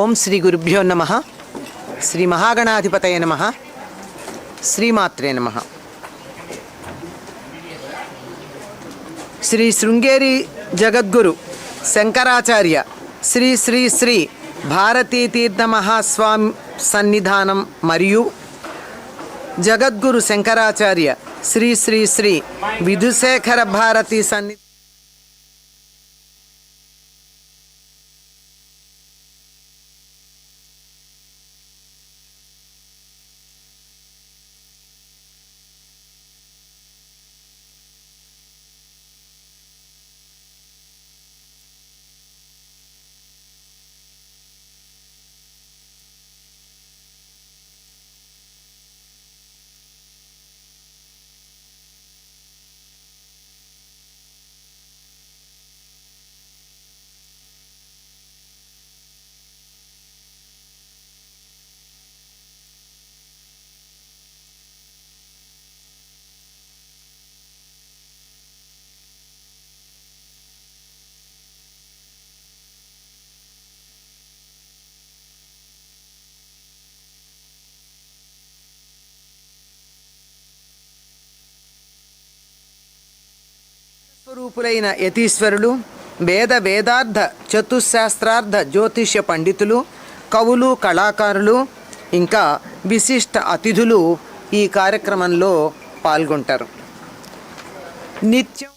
ఓం శ్రీ గురుభ్యో నమ. శ్రీ మహాగణాధిపతయ నమ. శ్రీమాత్రే నమ. శ్రీ శృంగేరి జగద్గురు శంకరాచార్య శ్రీ శ్రీ శ్రీ భారతీతీర్థ మహాస్వామి సన్నిధానం మరియు జగద్గురు శంకరాచార్య శ్రీ శ్రీ శ్రీ విధుశేఖర భారతి సన్ని స్వరూపులైన యతీశ్వరులు వేద వేదార్థ చతుశాస్త్రార్థ జ్యోతిష్య పండితులు కవులు కళాకారులు ఇంకా విశిష్ట అతిథులు ఈ కార్యక్రమంలో పాల్గొంటారు. నిత్యం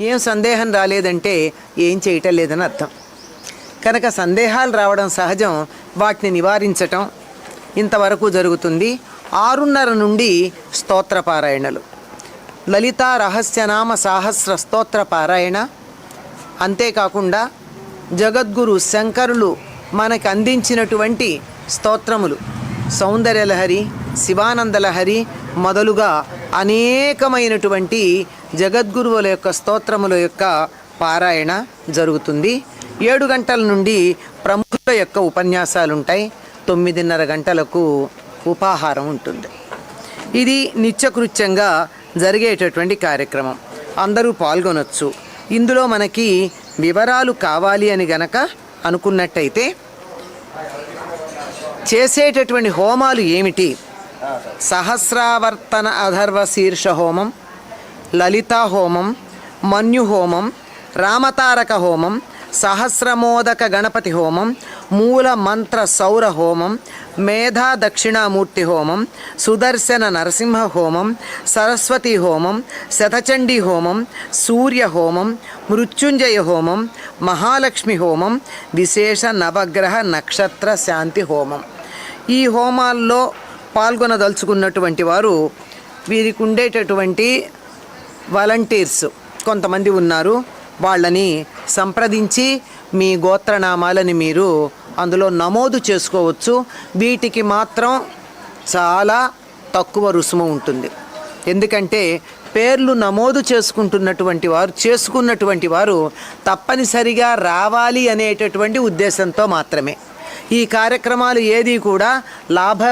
ఏం సందేహం రాలేదంటే ఏం చేయటం లేదని అర్థం. కనుక సందేహాలు రావడం సహజం వాటిని నివారించటం ఇంతవరకు జరుగుతుంది. ఆరున్నర నుండి స్తోత్ర పారాయణలు. లలిత రహస్యనామ సాహస్ర స్తోత్ర పారాయణ. అంతేకాకుండా జగద్గురు శంకరులు మనకు అందించినటువంటి స్తోత్రములు. సౌందర్యలహరి శివానందలహరి మొదలుగా అనేకమైనటువంటి జగద్గురువుల యొక్క స్తోత్రముల యొక్క పారాయణ జరుగుతుంది. ఏడు గంటల నుండి ప్రముఖుల యొక్క ఉపన్యాసాలు ఉంటాయి తొమ్మిదిన్నర గంటలకు ఉపాహారం ఉంటుంది. ఇది నిత్యకృత్యంగా జరిగేటటువంటి కార్యక్రమం. అందరూ పాల్గొనొచ్చు. ఇందులో మనకి వివరాలు కావాలి అని గనక అనుకున్నట్టయితే చేసేటటువంటి హోమాలు ఏమిటి? సహస్రావర్తన అధర్వ శీర్ష హోమం లలితా హోమం మన్యు హోమం రామతారక హోమం సహస్రమోదక గణపతి హోమం మూల మంత్ర సౌర హోమం మేధా దక్షిణామూర్తి హోమం సుదర్శన నరసింహ హోమం సరస్వతి హోమం శతచండీ హోమం సూర్య హోమం మృత్యుంజయ హోమం మహాలక్ష్మి హోమం విశేష నవగ్రహ నక్షత్ర శాంతి హోమం. ఈ హోమాల్లో పాల్గొనదలుచుకున్నటువంటి వారు వీరికి ఉండేటటువంటి వాలంటీర్స్ కొంతమంది ఉన్నారు. వాళ్ళని సంప్రదించి మీ గోత్రనామాలని మీరు అందులో నమోదు చేసుకోవచ్చు. వీటికి మాత్రం చాలా తక్కువ రుసుము ఉంటుంది. ఎందుకంటే పేర్లు నమోదు చేసుకుంటున్నటువంటి వారు చేసుకున్నటువంటి వారు తప్పనిసరిగా రావాలి అనేటటువంటి ఉద్దేశంతో మాత్రమే. ఈ కార్యక్రమాలు ఏది కూడా లాభ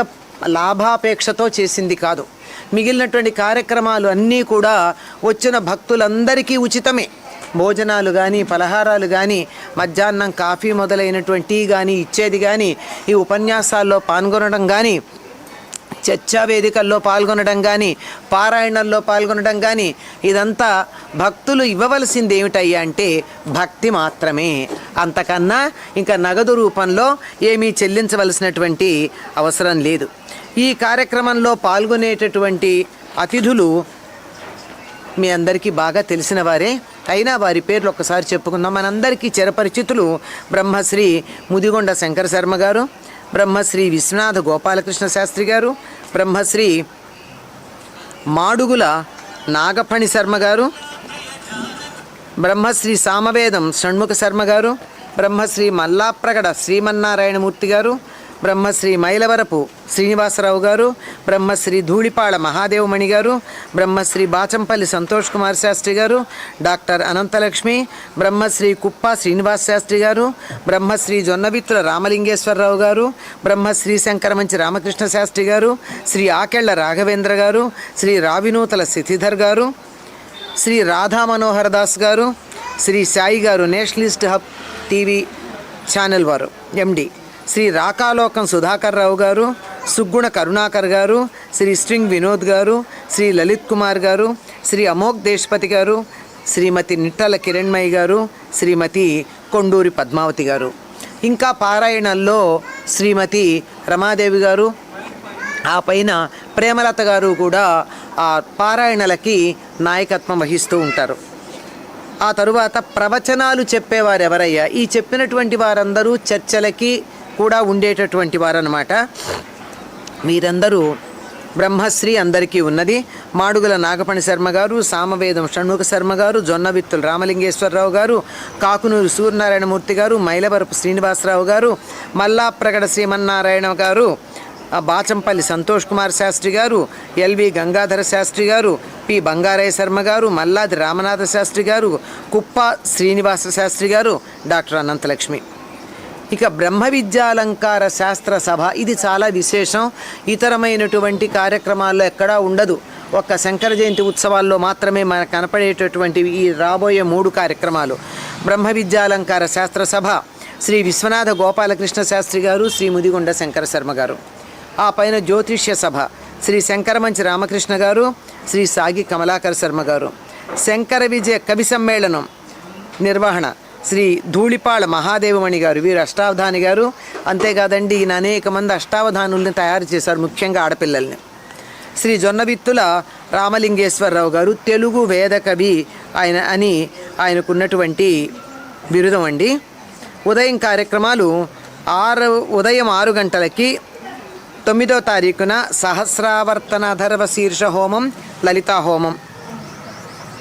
లాభాపేక్షతో చేసింది కాదు. మిగిలినటువంటి కార్యక్రమాలు అన్నీ కూడా వచ్చిన భక్తులందరికీ ఉచితమే. భోజనాలు కానీ పలహారాలు కానీ మధ్యాహ్నం కాఫీ మొదలైనటువంటి టీ కానీ ఇచ్చేది కానీ ఈ ఉపన్యాసాల్లో పాల్గొనడం కానీ చర్చా వేదికల్లో పాల్గొనడం కానీ పారాయణల్లో పాల్గొనడం కానీ ఇదంతా భక్తులు ఇవ్వవలసింది ఏమిటయ్యా అంటే భక్తి మాత్రమే. అంతకన్నా ఇంకా నగదు రూపంలో ఏమీ చెల్లించవలసినటువంటి అవసరం లేదు. ఈ కార్యక్రమంలో పాల్గొనేటటువంటి అతిథులు మీ అందరికీ బాగా తెలిసిన వారే. అయినా వారి పేర్లు ఒక్కసారి చెప్పుకుందాం. మనందరికీ చిరపరిచితులు బ్రహ్మశ్రీ ముదిగొండ శంకర శర్మ గారు బ్రహ్మశ్రీ విశ్వనాథ గోపాలకృష్ణ శాస్త్రి గారు బ్రహ్మశ్రీ మాడుగుల నాగఫణి శర్మ గారు బ్రహ్మశ్రీ సామవేదం షణ్ముఖ శర్మ గారు బ్రహ్మశ్రీ మల్లాప్రగడ శ్రీమన్నారాయణమూర్తి గారు బ్రహ్మశ్రీ మైలవరపు శ్రీనివాసరావు గారు బ్రహ్మశ్రీ ధూళిపాళ మహాదేవమణి గారు బ్రహ్మశ్రీ బాచంపల్లి సంతోష్ కుమార్ శాస్త్రి గారు డాక్టర్ అనంతలక్ష్మి బ్రహ్మశ్రీ కుప్ప శ్రీనివాస్ శాస్త్రి గారు బ్రహ్మశ్రీ జొన్నవిత్తుల రామలింగేశ్వరరావు గారు బ్రహ్మశ్రీ శంకరమంచి రామకృష్ణ శాస్త్రి గారు శ్రీ ఆకెళ్ళ రాఘవేంద్ర గారు శ్రీ రావినూతల శశిధర్ గారు శ్రీ రాధా మనోహర్ దాస్ గారు శ్రీ సాయి గారు నేషనలిస్ట్ హబ్ టీవీ ఛానల్ వారు ఎండి శ్రీ రాకాలోకం సుధాకర్ రావు గారు సుగ్గుణ కరుణాకర్ గారు శ్రీ స్ట్రింగ్ వినోద్ గారు శ్రీ లలిత్ కుమార్ గారు శ్రీ అమోక్ దేశ్పతి గారు శ్రీమతి నిట్టల కిరణ్మయి గారు శ్రీమతి కొండూరి పద్మావతి గారు. ఇంకా పారాయణల్లో శ్రీమతి రమాదేవి గారు ఆ పైన ప్రేమలత గారు కూడా ఆ పారాయణలకి నాయకత్వం వహిస్తూ ఉంటారు. ఆ తరువాత ప్రవచనాలు చెప్పేవారు ఎవరయ్యా ఈ చెప్పినటువంటి వారందరూ చర్చలకి కూడా ఉండేటటువంటి వారనమాట వీరందరూ బ్రహ్మశ్రీ అందరికీ ఉన్నది. మాడుగుల నాగపణి శర్మ గారు సామవేదం షణ్ముఖ శర్మ గారు జొన్నవిత్తులు రామలింగేశ్వరరావు గారు కాకునూరు సూర్యనారాయణమూర్తి గారు మైలవరపు శ్రీనివాసరావు గారు మల్లాప్రగడ శ్రీమన్నారాయణ గారు బాచంపల్లి సంతోష్ కుమార్ శాస్త్రి గారు ఎల్వి గంగాధర శాస్త్రి గారు పి బంగారయ్య శర్మ గారు మల్లాది రామనాథ శాస్త్రి గారు కుప్ప శ్రీనివాస శాస్త్రి గారు డాక్టర్ అనంతలక్ష్మి. ఇక బ్రహ్మ విద్యాలంకార శాస్త్ర సభ ఇది చాలా విశేషం. ఇతరమైనటువంటి కార్యక్రమాల్లో ఎక్కడా ఉండదు. ఒక్క శంకర జయంతి ఉత్సవాల్లో మాత్రమే మనకు కనపడేటటువంటివి ఈ రాబోయే మూడు కార్యక్రమాలు. బ్రహ్మ విద్యాలంకార శాస్త్ర సభ శ్రీ విశ్వనాథ గోపాలకృష్ణ శాస్త్రి గారు శ్రీ ముదిగొండ శంకర శర్మ గారు. ఆ పైన జ్యోతిష్య సభ శ్రీ శంకరమంచి రామకృష్ణ గారు శ్రీ సాగి కమలాకర్ శర్మ గారు. శంకర విజయ కవి సమ్మేళనం నిర్వహణ. శ్రీ ధూళిపాళ మహాదేవమణి గారు వీరు అష్టావధాని గారు. అంతేకాదండి ఈయన అనేక మంది అష్టావధానుల్ని తయారు చేశారు ముఖ్యంగా ఆడపిల్లల్ని. శ్రీ జొన్నవిత్తుల రామలింగేశ్వరరావు గారు తెలుగు వేద కవి ఆయన అని ఆయనకున్నటువంటి బిరుదం అండి. ఉదయం కార్యక్రమాలు ఆరు ఉదయం ఆరు గంటలకి తొమ్మిదో తారీఖున సహస్రావర్తన అధర్వ శీర్ష హోమం లలితా హోమం.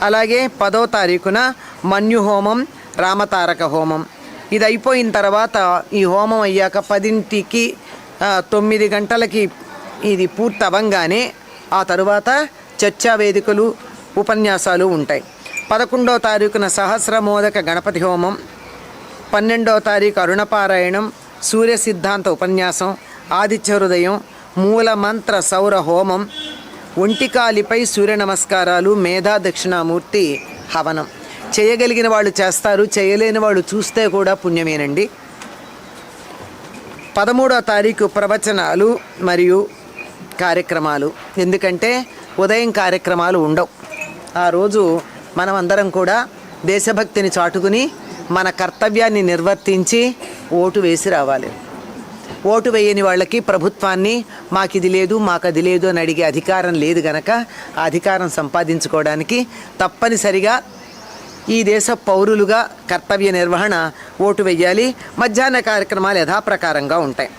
అలాగే పదో తారీఖున మన్యు హోమం రామతారక హోమం. ఇది అయిపోయిన తర్వాత ఈ హోమం అయ్యాక పదింటికి తొమ్మిది గంటలకి ఇది పూర్తి అవ్వంగానే ఆ తరువాత చర్చా వేదికలు ఉపన్యాసాలు ఉంటాయి. పదకొండో తారీఖున సహస్రమోదక గణపతి హోమం పన్నెండో తారీఖు అరుణపారాయణం సూర్య సిద్ధాంత ఉపన్యాసం ఆదిత్య హృదయం మూల మంత్ర సౌర హోమం ఒంటికాలిపై సూర్య నమస్కారాలు మేధా దక్షిణామూర్తి హవనం. చేయగలిగిన వాళ్ళు చేస్తారు చేయలేని వాళ్ళు చూస్తే కూడా పుణ్యమేనండి. పదమూడో తారీఖు ప్రవచనాలు మరియు కార్యక్రమాలు. ఎందుకంటే ఉదయం కార్యక్రమాలు ఉండవు. ఆ రోజు మనం అందరం కూడా దేశభక్తిని చాటుకుని మన కర్తవ్యాన్ని నిర్వర్తించి ఓటు వేసి రావాలి. ఓటు వేయని వాళ్ళకి ప్రభుత్వాన్ని మాకు ఇది లేదు మాకు అది లేదు అని అడిగే అధికారం లేదు గనక ఆ అధికారం సంపాదించుకోవడానికి తప్పనిసరిగా ఈ దేశ పౌరులుగా కర్తవ్య నిర్వహణ ఓటు వెయ్యాలి మధ్యాహ్న కార్యక్రమాలు యథాప్రకారంగా ఉంటాయి.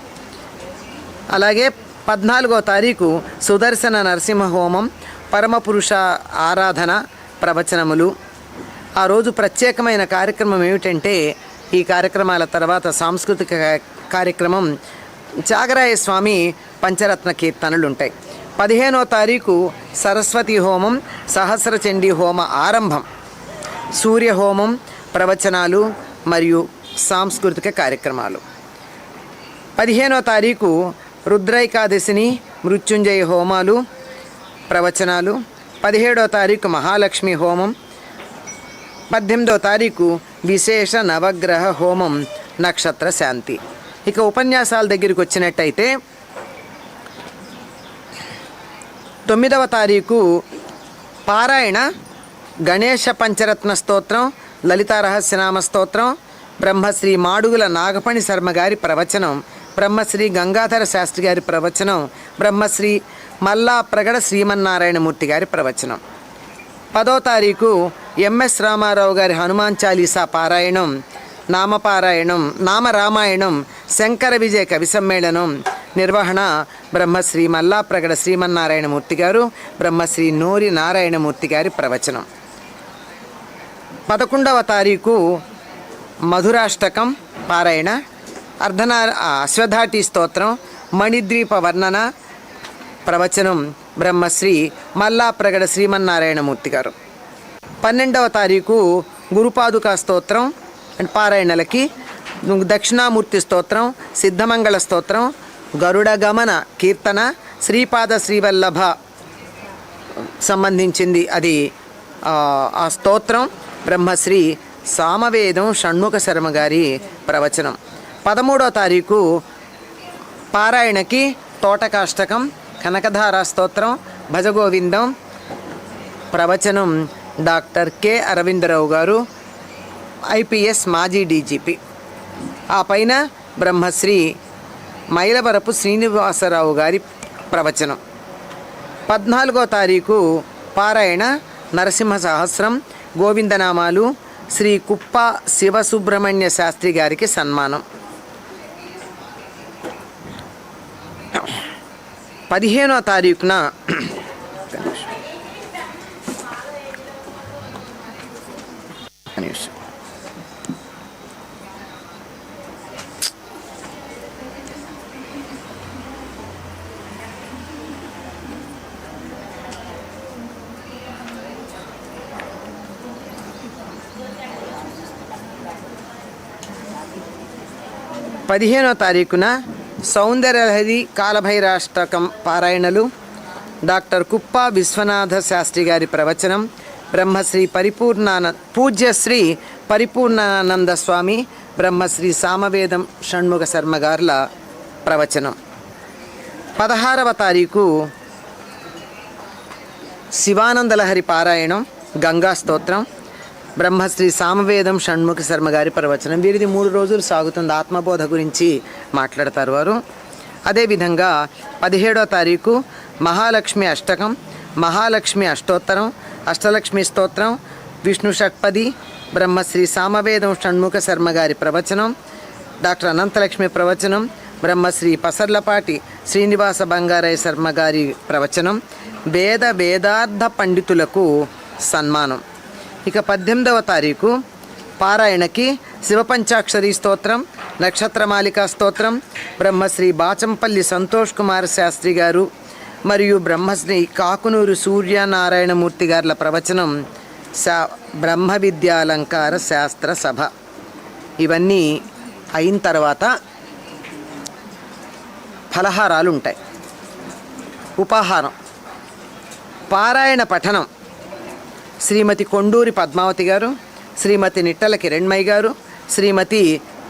అలాగే పద్నాలుగో తారీఖు సుదర్శన నరసింహ హోమం పరమపురుష ఆరాధన ప్రవచనములు. ఆ రోజు ప్రత్యేకమైన కార్యక్రమం ఏమిటంటే ఈ కార్యక్రమాల తర్వాత సాంస్కృతిక కార్యక్రమం త్యాగరాయ స్వామి పంచరత్న కీర్తనలు ఉంటాయి. పదిహేనో తారీఖు సరస్వతి హోమం సహస్రచండీ హోమ ఆరంభం. సూర్యహోమం ప్రవచనాలు మరియు సాంస్కృతిక కార్యక్రమాలు. పదిహేనో తారీఖు రుద్రైకాదశిని మృత్యుంజయ హోమాలు ప్రవచనాలు. పదిహేడో తారీఖు మహాలక్ష్మి హోమం. పద్దెనిమిదో తారీఖు విశేష నవగ్రహ హోమం నక్షత్ర శాంతి. ఇక ఉపన్యాసాల దగ్గరికి వచ్చినట్టయితే తొమ్మిదవ తారీఖు పారాయణ గణేశ పంచరత్న స్తోత్రం లలితా రహస్యనామ స్తోత్రం బ్రహ్మశ్రీ మాడుగుల నాగపణి శర్మ గారి ప్రవచనం బ్రహ్మశ్రీ గంగాధర శాస్త్రి గారి ప్రవచనం బ్రహ్మశ్రీ మల్లా ప్రగడ శ్రీమన్నారాయణమూర్తి గారి ప్రవచనం. పదో తారీఖు ఎంఎస్ రామారావు గారి హనుమాన్ చాలీసా పారాయణం నామపారాయణం నామరామాయణం శంకర విజయ కవి సమ్మేళనం నిర్వహణ బ్రహ్మశ్రీ మల్లాప్రగడ శ్రీమన్నారాయణమూర్తి గారు బ్రహ్మశ్రీ నోరి నారాయణమూర్తి గారి ప్రవచనం. పదకొండవ తారీఖు మధురాష్టకం పారాయణ అర్ధనా అశ్వధాటి స్తోత్రం మణిద్వీప వర్ణన ప్రవచనం బ్రహ్మశ్రీ మల్లాప్రగడ శ్రీమన్నారాయణమూర్తి గారు. పన్నెండవ తారీఖు గురుపాదుకా స్తోత్రం అండ్ పారాయణలకి దక్షిణామూర్తి స్తోత్రం సిద్ధమంగళ స్తోత్రం గరుడ గమన కీర్తన శ్రీపాద శ్రీవల్లభ సంబంధించింది అది ఆ, ఆ స్తోత్రం. బ్రహ్మశ్రీ సామవేదం షణ్ముఖ శర్మ గారి ప్రవచనం. పదమూడో తారీఖు పారాయణకి తోటకాష్టకం కనకధారా స్తోత్రం భజగోవిందం ప్రవచనం డాక్టర్ కె అరవిందరావు గారు ఐపీఎస్ మాజీ డీజీపీ. ఆ పైన బ్రహ్మశ్రీ మైలవరపు శ్రీనివాసరావు గారి ప్రవచనం. పద్నాలుగో తారీఖు పారాయణ నరసింహ సహస్రం గోవిందనామాలు శ్రీ కుప్ప శివసుబ్రహ్మణ్య శాస్త్రి గారికి సన్మానం. పదిహేనో తారీఖున కనీసం పదిహేనో తారీఖున సౌందర్యలహరి కాలభైరాష్టకం పారాయణలు డాక్టర్ కుప్ప విశ్వనాథ శాస్త్రి గారి ప్రవచనం బ్రహ్మశ్రీ పరిపూర్ణాన పూజ్యశ్రీ పరిపూర్ణానంద స్వామి బ్రహ్మశ్రీ సామవేదం షణ్ముఖ శర్మ గారుల ప్రవచనం. పదహారవ తారీఖు శివానందలహరి పారాయణం గంగా స్తోత్రం బ్రహ్మశ్రీ సామవేదం షణ్ముఖ శర్మ గారి ప్రవచనం. వీరిది మూడు రోజులు సాగుతుంది. ఆత్మబోధ గురించి మాట్లాడతారు వారు. అదేవిధంగా పదిహేడో తారీఖు మహాలక్ష్మి అష్టకం మహాలక్ష్మి అష్టోత్తరం అష్టలక్ష్మి స్తోత్రం విష్ణు షట్పది బ్రహ్మశ్రీ సామవేదం షణ్ముఖ శర్మ గారి ప్రవచనం డాక్టర్ అనంతలక్ష్మి ప్రవచనం బ్రహ్మశ్రీ పసర్లపాటి శ్రీనివాస బంగారయ్య శర్మ గారి ప్రవచనం వేద వేదార్థ పండితులకు సన్మానం. ఇక పద్దెనిమిదవ తారీఖు పారాయణకి శివపంచాక్షరి స్తోత్రం నక్షత్రమాలికా స్తోత్రం బ్రహ్మశ్రీ బాచంపల్లి సంతోష్ కుమార్ శాస్త్రి గారు మరియు బ్రహ్మశ్రీ కాకునూరు సూర్యనారాయణమూర్తి గారుల ప్రవచనం శా బ్రహ్మ విద్యాలంకార శాస్త్ర సభ. ఇవన్నీ అయిన తర్వాత ఫలహారాలు ఉంటాయి ఉపాహారం. పారాయణ పఠనం. శ్రీమతి కొండూరి పద్మావతి గారు శ్రీమతి నిట్టల కిరణ్మయ్య గారు శ్రీమతి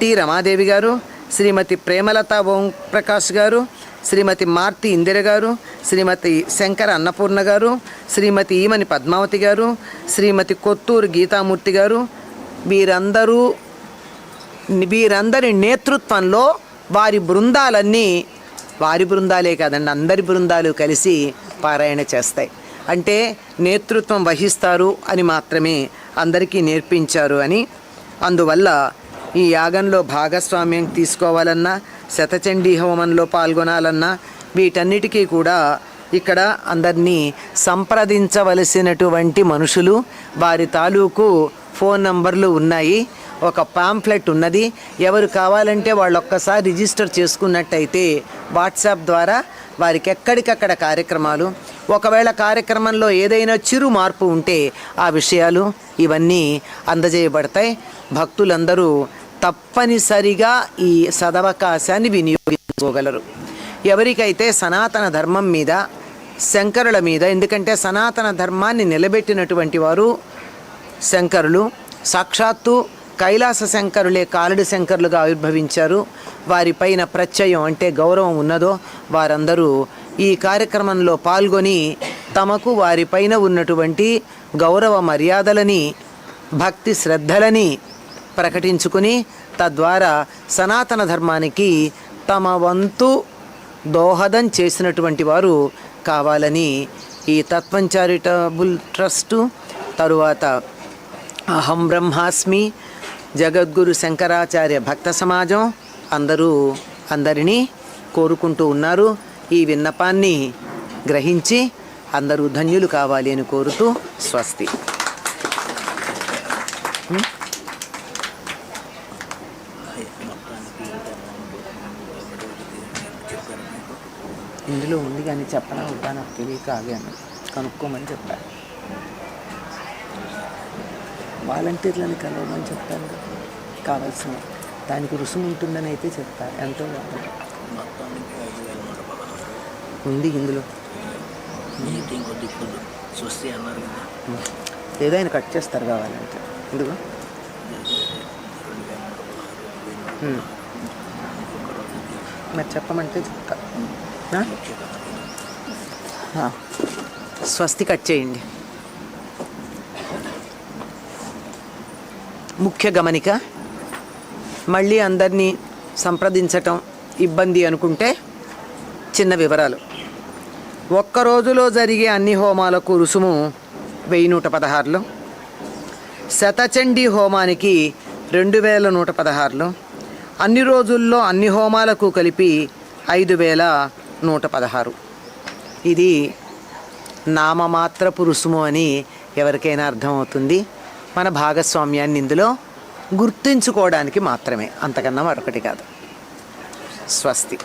టి రమాదేవి గారు శ్రీమతి ప్రేమలత ఓం ప్రకాష్ గారు శ్రీమతి మార్తి ఇందిర గారు శ్రీమతి శంకర అన్నపూర్ణ గారు శ్రీమతి ఈమని పద్మావతి గారు శ్రీమతి కొత్తూరు గీతామూర్తి గారు వీరందరూ వీరందరి నేతృత్వంలో వారి బృందాలన్నీ వారి బృందాలే కాదండి అందరి బృందాలు కలిసి పారాయణ చేస్తాయి. అంటే నేతృత్వం వహిస్తారు అని మాత్రమే అందరికీ నేర్పించారు అని. అందువల్ల ఈ యాగంలో భాగస్వామ్యం తీసుకోవాలన్నా శతచండీ హోమంలో పాల్గొనాలన్నా వీటన్నిటికీ కూడా ఇక్కడ అందరినీ సంప్రదించవలసినటువంటి మనుషులు వారి తాలూకు ఫోన్ నంబర్లు ఉన్నాయి. ఒక పాంఫ్లెట్ ఉన్నది. ఎవరు కావాలంటే వాళ్ళు ఒక్కసారి రిజిస్టర్ చేసుకున్నట్టయితే వాట్సాప్ ద్వారా వారికి ఎక్కడికక్కడ కార్యక్రమాలు ఒకవేళ కార్యక్రమంలో ఏదైనా చిరు మార్పు ఉంటే ఆ విషయాలు ఇవన్నీ అందజేయబడతాయి. భక్తులందరూ తప్పనిసరిగా ఈ సదవకాశాన్ని వినియోగించుకోగలరు. ఎవరికైతే సనాతన ధర్మం మీద శంకరుల మీద ఎందుకంటే సనాతన ధర్మాన్ని నిలబెట్టినటువంటి వారు శంకరులు సాక్షాత్తు కైలాస శంకరులే కాలడి శంకరులుగా ఆవిర్భవించారు. వారిపైన ప్రత్యయం అంటే గౌరవం ఉన్నదో వారందరూ ఈ కార్యక్రమంలో పాల్గొని తమకు వారిపైన ఉన్నటువంటి గౌరవ మర్యాదలని భక్తి శ్రద్ధలని ప్రకటించుకుని తద్వారా సనాతన ధర్మానికి తమ వంతు దోహదం చేసినటువంటి వారు కావాలని ఈ తత్వం చారిటబుల్ ట్రస్టు తరువాత అహం బ్రహ్మాస్మి జగద్గురు శంకరాచార్య భక్త సమాజం అందరూ అందరినీ కోరుకుంటూ ఉన్నారు. ఈ విన్నపాన్ని గ్రహించి అందరూ ధన్యులు కావాలి అని కోరుతూ స్వస్తి. ఇందులో ఉంది కానీ చెప్పనా వద్దా? నాకు తెలియక ఆగాను. కనుక్కోమని చెప్పారు వాలంటీర్లను కలవమని చెప్తాను కదా. కావాల్సిన దానికి రుసుము ఉంటుందని అయితే చెప్తారు ఎంతో ఉంది ఇందులో. మీటింగ్ అన్నారు ఏదో ఆయన కట్ చేస్తారు కావాలంటే. ఎందుకు? మరి చెప్పమంటే చెప్తా. స్వస్తి కట్ చేయండి. ముఖ్య గమనిక మళ్ళీ అందరినీ సంప్రదించటం ఇబ్బంది అనుకుంటే చిన్న వివరాలు. ఒక్క రోజులో జరిగే అన్ని హోమాలకు రుసుము వెయ్యి నూట పదహారులు శతచండీ హోమానికి రెండు వేల నూట పదహారులు అన్ని రోజుల్లో అన్ని హోమాలకు కలిపి ఐదు వేల నూట పదహారు. ఇది నామమాత్రపు రుసుము అని ఎవరికైనా అర్థమవుతుంది. మన భాగస్వామ్యాన్ని ఇందులో గుర్తుంచుకోవడానికి మాత్రమే. అంతకన్నా మరొకటి కాదు. స్వస్తి.